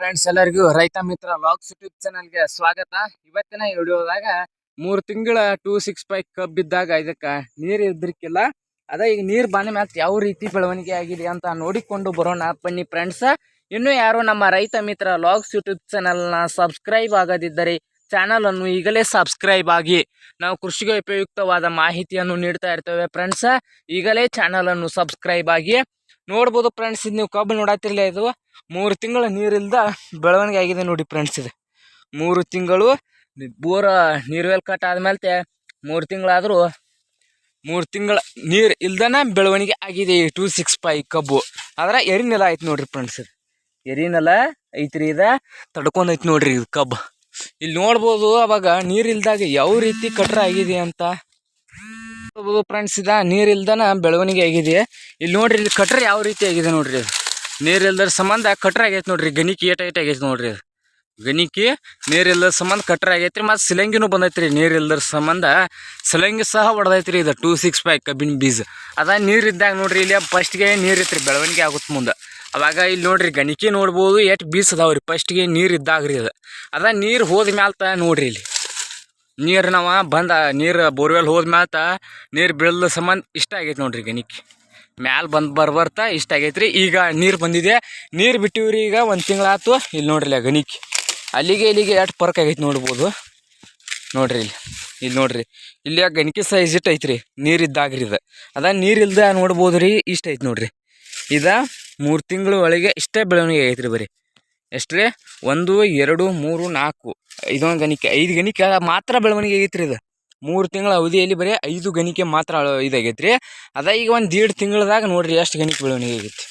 Friends ಎಲ್ಲರಿಗೂ ರೈತ Mitra logs YouTube ಚಾನಲ್ಗೆ ಸ್ವಾಗತ. ಇವತ್ತಿನ ವಿಡಿಯೋದಾಗ ಮೂರು ತಿಂಗಳ ಟೂ ಸಿಕ್ಸ್ ಫೈವ್ ಕಬ್ ಇದ್ದಾಗ ಇದಕ್ಕ ನೀರು ಇದ್ರಿಕ್ಕಿಲ್ಲ ಅದ ಈಗ ನೀರು ಬಂದ ಮ್ಯಾಲೆ ಯಾವ ರೀತಿ ಬೆಳವಣಿಗೆ ಆಗಿದೆ ಅಂತ ನೋಡಿಕೊಂಡು ಬರೋಣ. ಬನ್ನಿ ಫ್ರೆಂಡ್ಸ್ ಇನ್ನು ಯಾರು ನಮ್ಮ ರೈತ ಮಿತ್ರ ಲಾಗ್ಸ್ ಯೂಟ್ಯೂಬ್ ಚಾನಲ್ನ ಸಬ್ಸ್ಕ್ರೈಬ್ ಆಗದಿದ್ದರೆ ಚಾನಲನ್ನು ಈಗಲೇ ಸಬ್ಸ್ಕ್ರೈಬ್ ಆಗಿ. ನಾವು ಕೃಷಿಗೆ ಉಪಯುಕ್ತವಾದ ಮಾಹಿತಿಯನ್ನು ನೀಡ್ತಾ ಇರ್ತೇವೆ ಫ್ರೆಂಡ್ಸ್ ಈಗಲೇ ಚಾನಲನ್ನು ಸಬ್ಸ್ಕ್ರೈಬ್ ಆಗಿ. ನೋಡ್ಬೋದು ಫ್ರೆಂಡ್ಸ್ ಇದು ನೀವು ಕಬ್ಬು ನೋಡತ್ತಿರಲಿಲ್ಲ ಇದು. ಮೂರು ತಿಂಗಳ ನೀರಿಲ್ದ ಬೆಳವಣಿಗೆ ಆಗಿದೆ ನೋಡಿ ಫ್ರೆಂಡ್ಸ್ ಇದು. ಮೂರು ತಿಂಗಳು ಬೋರ ನೀರ್ವೆಲ್ ಕಟ್ ಆದ್ಮೇಲೆ ಮೂರು ತಿಂಗಳಾದರೂ ಮೂರು ತಿಂಗಳ ನೀರು ಇಲ್ದನ ಬೆಳವಣಿಗೆ ಆಗಿದೆ ಈ ಟೂ ಸಿಕ್ಸ್ ಫೈ ಕಬ್ಬು. ಆದ್ರೆ ಎರಿ ನೆಲ ಐತಿ ನೋಡ್ರಿ ಫ್ರೆಂಡ್ಸ್ ಇದು. ಎರಿ ನೆಲ ಐತ್ರಿ ಇದ. ತಡ್ಕೊಂಡೈತಿ ನೋಡ್ರಿ ಇದು ಕಬ್ಬು. ಇಲ್ಲಿ ನೋಡ್ಬೋದು ಅವಾಗ ನೀರು ಇಲ್ದಾಗ ಯಾವ ರೀತಿ ಕಟ್ರ ಆಗಿದೆ ಅಂತ. ಫ್ರೆಂಡ್ಸ್ ಇದ? ನೀರಿಲ್ದನ ಬೆಳವಣಿಗೆ ಆಗಿದೆ. ಇಲ್ಲಿ ನೋಡ್ರಿ ಇಲ್ಲಿ ಕಟ್ರ ಯಾವ ರೀತಿ ಆಗಿದೆ ನೋಡ್ರಿ. ನೀರಿಲ್ದರ ನೀರು ಸಂಬಂಧ ಕಟ್ರ ಆಗೈತೆ ನೋಡ್ರಿ. ಗಣಿಕೆ ಏಟ್ ಐಟ್ ಆಗೈತೆ ನೋಡ್ರಿ. ಗಣಿಕೆ ನೀರಿಲ್ಲದ ಸಂಬಂಧ ಕಟ್ರ ಆಗೈತ್ರಿ ಮತ್ತು ಸಿಲಂಗಿನೂ ಬಂದೈತ್ರಿ. ನೀರಿಲ್ದರ ಸಂಬಂಧ ಸಿಲಂಗಿ ಸಹ ಹೊಡೆದೈತ್ರಿ ಇದು ಟೂ ಸಿಕ್ಸ್ ಫೈವ್ ಕಬ್ಬಿನ ಬೀಜ. ಅದ ನೀರಿದ್ದಾಗ ನೋಡ್ರಿ, ಇಲ್ಲಿ ಫಸ್ಟ್ಗೆ ನೀರು ಇತ್ರಿ ಬೆಳವಣಿಗೆ ಆಗುತ್ತೆ ಮುಂದೆ. ಅವಾಗ ಇಲ್ಲಿ ನೋಡ್ರಿ, ಗಣಿಕೆ ನೋಡ್ಬೋದು ಎಷ್ಟು ಬೀಸ್ ಅದಾವ್ರಿ. ಫಸ್ಟ್ಗೆ ನೀರು ಇದ್ದಾಗ್ರಿ ಅದು. ಅದ ನೀರು ಹೋದ ಮ್ಯಾಲ್ತ ನೋಡ್ರಿ ಇಲ್ಲಿ. ನೀರು ನಾವು ಬಂದ, ನೀರು ಬೋರ್ವೆಲ್ ಹೋದ ಮ್ಯಾತ ನೀರು ಬೀಳದ ಸಂಬಂಧ ಇಷ್ಟ ಆಗೈತೆ ನೋಡ್ರಿ ಗಣಿಕೆ. ಮ್ಯಾಲ ಬಂದು ಬರ್ಬರ್ತಾ ಇಷ್ಟ ಆಗೈತ್ರಿ. ಈಗ ನೀರು ಬಂದಿದೆ. ನೀರು ಬಿಟ್ಟಿವ್ರಿ ಈಗ ಒಂದು ತಿಂಗಳಾತು ಇಲ್ಲಿ ನೋಡ್ರಿ ಗಣಿಕೆ. ಅಲ್ಲಿಗೆ ಇಲ್ಲಿಗೆ ಎಷ್ಟು ಪರ್ಕ್ ಆಗೈತೆ ನೋಡ್ಬೋದು. ನೋಡ್ರಿ ಇಲ್ಲಿ ಇಲ್ಲಿ ನೋಡ್ರಿ. ಇಲ್ಲಿ ಆ ಗಣಿಕೆ ಸೈಜ್ ಇಟ್ಟು ಐತ್ರಿ. ನೀರು ಇದ್ದಾಗ್ರಿ ಇದು ಅದ ನೀರು ಇಲ್ದ ನೋಡ್ಬೋದು ರೀ ಇಷ್ಟ ಐತೆ ನೋಡ್ರಿ. ಇದ ಮೂರು ತಿಂಗಳ ಒಳಗೆ ಇಷ್ಟೇ ಬೆಳವಣಿಗೆ ಆಗೈತ್ರಿ ಬರೀ. ಎಷ್ಟು ರೀ ಒಂದು, ಎರಡು, ಮೂರು, ನಾಲ್ಕು. ಇದೊಂದು ಗಣಿಕೆ. ಐದು ಗಣಿಕೆ ಮಾತ್ರ ಬೆಳವಣಿಗೆ ಆಗೈತ್ರಿ ಇದು. ಮೂರು ತಿಂಗಳ ಅವಧಿಯಲ್ಲಿ ಬರೀ ಐದು ಗಣಿಕೆ ಮಾತ್ರ ಅಳ- ರೀ ಅದ ಈಗ ಒಂದು ದೀಡ್ ತಿಂಗಳದಾಗ ನೋಡ್ರಿ ಎಷ್ಟು ಗಣಿಕೆ ಬೆಳವಣಿಗೆ ಆಗೈತಿ.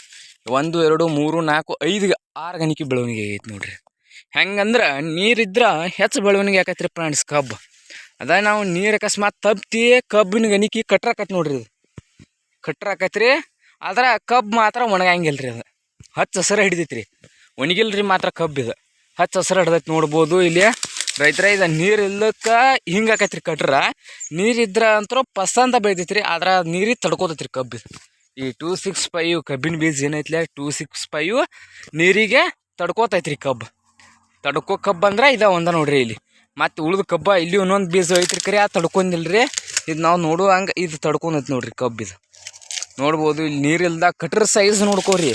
ಒಂದು, ಎರಡು, ಮೂರು, ನಾಲ್ಕು, ಐದು, ಆರು ಗಣಿಕೆ ಬೆಳವಣಿಗೆ ಆಗೈತಿ ನೋಡ್ರಿ. ಹೆಂಗಂದ್ರೆ ನೀರಿದ್ರೆ ಹೆಚ್ಚು ಬೆಳವಣಿಗೆ ಆಕೈತ್ರಿ ಪ್ರಾಣಿಸ್ ಕಬ್ಬು. ಅದ ನಾವು ನೀರು ಅಕಸ್ಮಾತ್ ತಪ್ತಿ ಕಬ್ಬಿನ ಗಣಿಕೆ ಕಟ್ರಾಕತ್ ನೋಡ್ರಿ ಇದು. ಕಟ್ರಾಕತ್ರಿ. ಆದ್ರೆ ಕಬ್ಬು ಮಾತ್ರ ಒಣಗಂಗಿಲ್ಲ ರೀ ಅದು. ಹಚ್ಚ ಹಸಿರು ಹಿಡಿದೈತ್ರಿ ಒಣಗಿಲ್ರಿ ಮಾತ್ರ ಕಬ್ಬು ಇದು. ಹಚ್ಚ ಹಸಿರು ಹಿಡ್ದೈತಿ ನೋಡ್ಬೋದು ಇಲ್ಲಿ. ರೈತರ, ಇದು ನೀರು ಇಲ್ಲಕ್ಕ ಹಿಂಗೆ ಆಕೈತ್ರಿ ಕಟ್ರ. ನೀರಿದ್ರೆ ಅಂತರೂ ಪಸಂದ ಬೆಳಿತೈತ್ರಿ ಆದ್ರೆ ನೀರಿಗೆ ತಡ್ಕೋತೈತ್ರಿ ಕಬ್ಬು ಇದು. ಈ ಟೂ ಸಿಕ್ಸ್ ಫೈವ್ ಕಬ್ಬಿನ ಬೀಜ ಏನೈತಿ ಟೂ ಸಿಕ್ಸ್ ಫೈವ್ ನೀರಿಗೆ ತಡ್ಕೋತೈತ್ರಿ ಕಬ್ಬು. ತಡ್ಕೋ ಕಬ್ಬು ಅಂದ್ರೆ ಇದ ಒಂದ ನೋಡ್ರಿ ಇಲ್ಲಿ. ಮತ್ತು ಉಳಿದ ಕಬ್ಬ ಇಲ್ಲಿ ಒಂದೊಂದು ಬೀಜ ಐತ್ರಿ ಕರೆ, ಆ ತಡ್ಕೊಂಡಿಲ್ರಿ. ಇದು ನಾವು ನೋಡುವ ಹಂಗೆ ಇದು ತಡ್ಕೊಂಡೈತಿ ನೋಡ್ರಿ ಕಬ್ಬು ಇದು. ನೋಡ್ಬೋದು ಇಲ್ಲಿ ನೀರಿಲ್ದ ಕಟ್ರ ಸೈಜ್ ನೋಡ್ಕೋರಿ.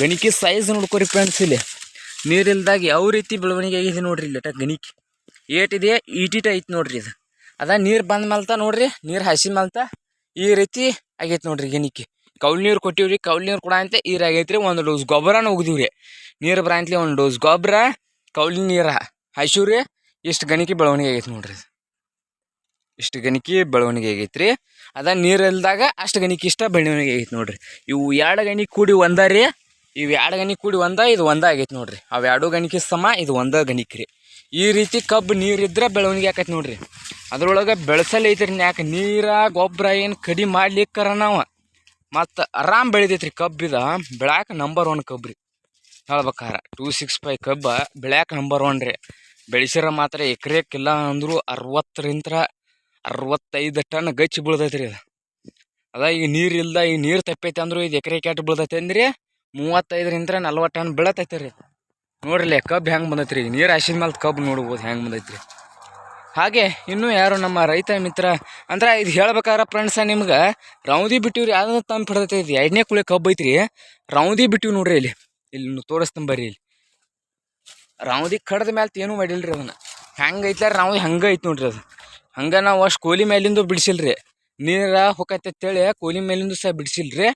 ಗಣಿಕೆ ಸೈಜ್ ನೋಡ್ಕೋರಿ ಫ್ರೆಂಡ್ಸ್ ಇಲ್ಲಿ. ನೀರಿಲ್ದಾಗ ಯಾವ ರೀತಿ ಬೆಳವಣಿಗೆ ಆಗಿದೆ ನೋಡ್ರಿ ಇಲ್ಲಿ ಗಣಿಕೆ. ಏಟಿದೆ ಈಟಿಟ ಐತಿ ನೋಡ್ರಿ ಇದು. ಅದ ನೀರು ಬಂದ ಮಲ್ತ ನೋಡ್ರಿ, ನೀರು ಹಸಿ ಮಲ್ತ. ಈ ರೀತಿ ಆಗೈತೆ ನೋಡ್ರಿ ಗಣಿಕೆ. ಕೌಲ್ ನೀರು ಕೊಟ್ಟಿವ್ರಿ ಕೌಲ್ ನೀರು ಕೊಡ ಅಂತ ಈರ್ ಆಗೈತ್ರಿ ಒಂದು ಡೋಸ್ ಗೊಬ್ಬರನ ಉಗ್ದಿವ್ರಿ ನೀರು ಬರಂತಲಿ ಒಂದು ಡೋಸ್ ಗೊಬ್ಬರ, ಕೌಲಿ ನೀರ ಹಸಿವ್ರಿ ಇಷ್ಟು ಗಣಿಕೆ ಬೆಳವಣಿಗೆ ಆಗೈತೆ ನೋಡ್ರಿ. ಇಷ್ಟು ಗಣಿಕೆ ಬೆಳವಣಿಗೆ ಆಗೈತ್ರಿ ಅದ ನೀರು ಇಲ್ದಾಗ ಅಷ್ಟು ಗಣಿಕೆ ಇಷ್ಟ ಬೆಳವಣಿಗೆ ಆಗೈತೆ ನೋಡ್ರಿ. ಇವು ಎರಡು ಗಣಿಕೆ ಕೂಡಿ ಒಂದ ರೀ. ಇವು ಎರಡು ಗಣಿಕೆ ಕೂಡಿ ಒಂದ, ಇದು ಒಂದ ಆಗೈತೆ ನೋಡ್ರಿ. ಅವು ಎರಡು ಗಣಿಕೆ ಸಮ, ಇದು ಒಂದ ಗಣಿಕೆ ರೀ. ಈ ರೀತಿ ಕಬ್ಬು ನೀರಿದ್ರೆ ಬೆಳವಣಿಗೆ ಆಕೈತೆ ನೋಡ್ರಿ. ಅದ್ರೊಳಗೆ ಬೆಳೆಸಲ್ ಐತ್ರಿ ಯಾಕೆ ನೀರ, ಗೊಬ್ಬರ ಏನು ಕಡಿಮೆ ಮಾಡ್ಲಿಕ್ಕರ ನಾವು ಮತ್ತು ಆರಾಮ್ ಬೆಳಿತೈತ್ರಿ ಕಬ್ಬಿದ ಬೆಳ್ಯಾಕ ನಂಬರ್ ಒನ್ ಕಬ್ಬು ರೀ. ಹೇಳ್ಬೇಕಾರ ಟೂ ಸಿಕ್ಸ್ ಫೈವ್ ಕಬ್ಬ ಬೆಳ್ಯಾಕ ನಂಬರ್ ಒನ್ ರೀ. ಬೆಳೆಸಿರ ಮಾತ್ರ ಎಕರೆಕ್ಕಿಲ್ಲ ಅಂದರೂ ಅರವತ್ತರಿಂದ ಅರವತ್ತೈದು ಟನ್ ಗಚ್ಚಿ ಬೀಳ್ತೈತ್ರಿ ಅದು ಅದ ಈಗ ನೀರು ಈಗ ನೀರು ತಪ್ಪೈತೆ ಅಂದ್ರು ಇದು ಎಕರೆ ಕೆಟ್ಟು ಬೀಳ್ತೈತೆ ಅಂದ್ರಿ ಮೂವತ್ತೈದರಿಂದ ನಲ್ವತ್ತು ಟನ್ ಬೀಳತೈತೆ ರೀ ನೋಡ್ರಿ ಕಬ್ಬು ಹೆಂಗೆ ಬಂದೈತೆ ರೀ ನೀರು ಹಾಸಿದ ಮೇಲೆ ಕಬ್ಬು ನೋಡ್ಬೋದು ಹೆಂಗೆ ಬಂದೈತ್ರಿ. ಹಾಗೆ ಇನ್ನೂ ಯಾರು ನಮ್ಮ ರೈತ ಮಿತ್ರ, ಅಂದ್ರೆ ಇದು ಹೇಳ್ಬೇಕಾದ್ರೆ ಫ್ರೆಂಡ್ಸ ನಿಮ್ಗೆ, ರೌದಿ ಬಿಟ್ಟಿವ್ರಿ ಯಾವ್ದು ತಂಪು ಹಿಡ್ದೈತಿ ಎರಡನೇ ಕುಳಿ ಕಬ್ಬು ಐತ್ರಿ. ರೌದಿ ಬಿಟ್ಟಿವಿ ನೋಡ್ರಿ ಇಲ್ಲಿ. ಇಲ್ಲಿ ತೋರಿಸ್ತೀನಿ ಬರ್ರಿ ಇಲ್ಲಿ. ರೌದಿ ಕಡ್ದ ಮೇಲೆ ಏನೂ ಮಾಡಿಲ್ರಿ ಅದನ್ನ. ಹೆಂಗೆ ರೌದಿ, ಹಂಗೆ ಐತಿ ನೋಡ್ರಿ ಅದು. ಹಂಗೆ ನಾವು ಅಷ್ಟು ಕೋಲಿ ಮೇಲಿಂದ ಬಿಡಿಸಿಲ್ರಿ. ನೀರ ಅಂತೇಳಿ ಕೋಲಿ ಮೇಲಿಂದ ಸಹ ಬಿಡಿಸಿಲ್ರಿ.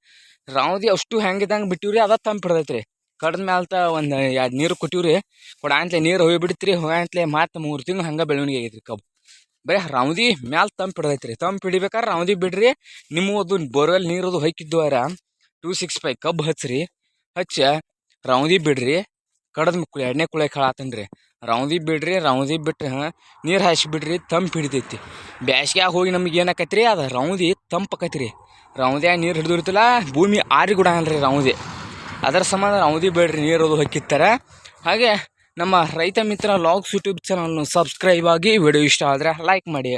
ರಾವದಿ ಅಷ್ಟು ಹೆಂಗಿದಂಗೆ ಬಿಟ್ಟಿವ್ರಿ, ಅದ ತಂಪು ಹಿಡ್ದೈತ್ರಿ. ಕಡ್ದ ತ ಒಂದು ಎರಡು ನೀರು ಕೊಟ್ಟಿವ್ರಿ ಕೊಡಾಂತ್ಲೆ ನೀರು ಹೋಗಿ ಬಿಡ್ತ್ರಿ ಹೋಗಂತ್ಲೆ ಮತ್ತೆ ಮೂರು ತಿಂಗ್ಳು ಹಂಗೆ ಬೆಳವಣಿಗೆ ಆಗೈತ್ರಿ ಕಬ್ಬು. ಬರೀ ರೌದಿ ಮ್ಯಾಲ ತಂಪು ಹಿಡ್ದೈತ್ರಿ. ತಂಪು ಹಿಡಿಬೇಕಾದ್ರೆ ರಾವದಿ ಬಿಡ್ರಿ ನಿಮ್ಮ ಅದು ಬೋರ್ವೆಲ್ ನೀರದು ಅರ ಟೂ ಸಿಕ್ಸ್ ಫೈವ್ ಕಬ್ಬು ಹಚ್ಚಿರಿ ಹಚ್ಚ ರೌದಿ ಬಿಡ್ರಿ. ಕಡದ ಎರಡನೇ ಕುಳೆ ರೀ ರೌಂದಿ ಬಿಡ್ರಿ, ರೌಂದಿ ಬಿಟ್ರೆ ನೀರು ಹಾಯಿಸಿಬಿಡ್ರಿ ತಂಪು ಹಿಡಿತೈತಿ ಬ್ಯಾಸ್ಗ್ಯಾಗ ಹೋಗಿ ನಮ್ಗೆ ಏನಾಕೈತ್ರಿ, ಅದು ರೌಂದಿ ತಂಪು ರೀ ರೌಂದ್ಯಾಗ ನೀರು ಹಿಡಿದಿರ್ತಲ್ಲ ಭೂಮಿ ಆರಿ ಗುಡಂಗಲ್ರಿ ರೌಂದಿ. ಅದರ ಸಂಬಂಧ ರೌಂದಿ ಬಿಡ್ರಿ, ನೀರು ಅದು ಹಾಗೆ, ನಮ್ಮ ರೈತ ಮಿತ್ರ ಲಾಗ್ಸ್ ಯೂಟ್ಯೂಬ್ ಚಾನಲ್ನ ಸಬ್ಸ್ಕ್ರೈಬ್ ಆಗಿ ವಿಡಿಯೋ ಇಷ್ಟ ಆದರೆ ಲೈಕ್ ಮಾಡಿ.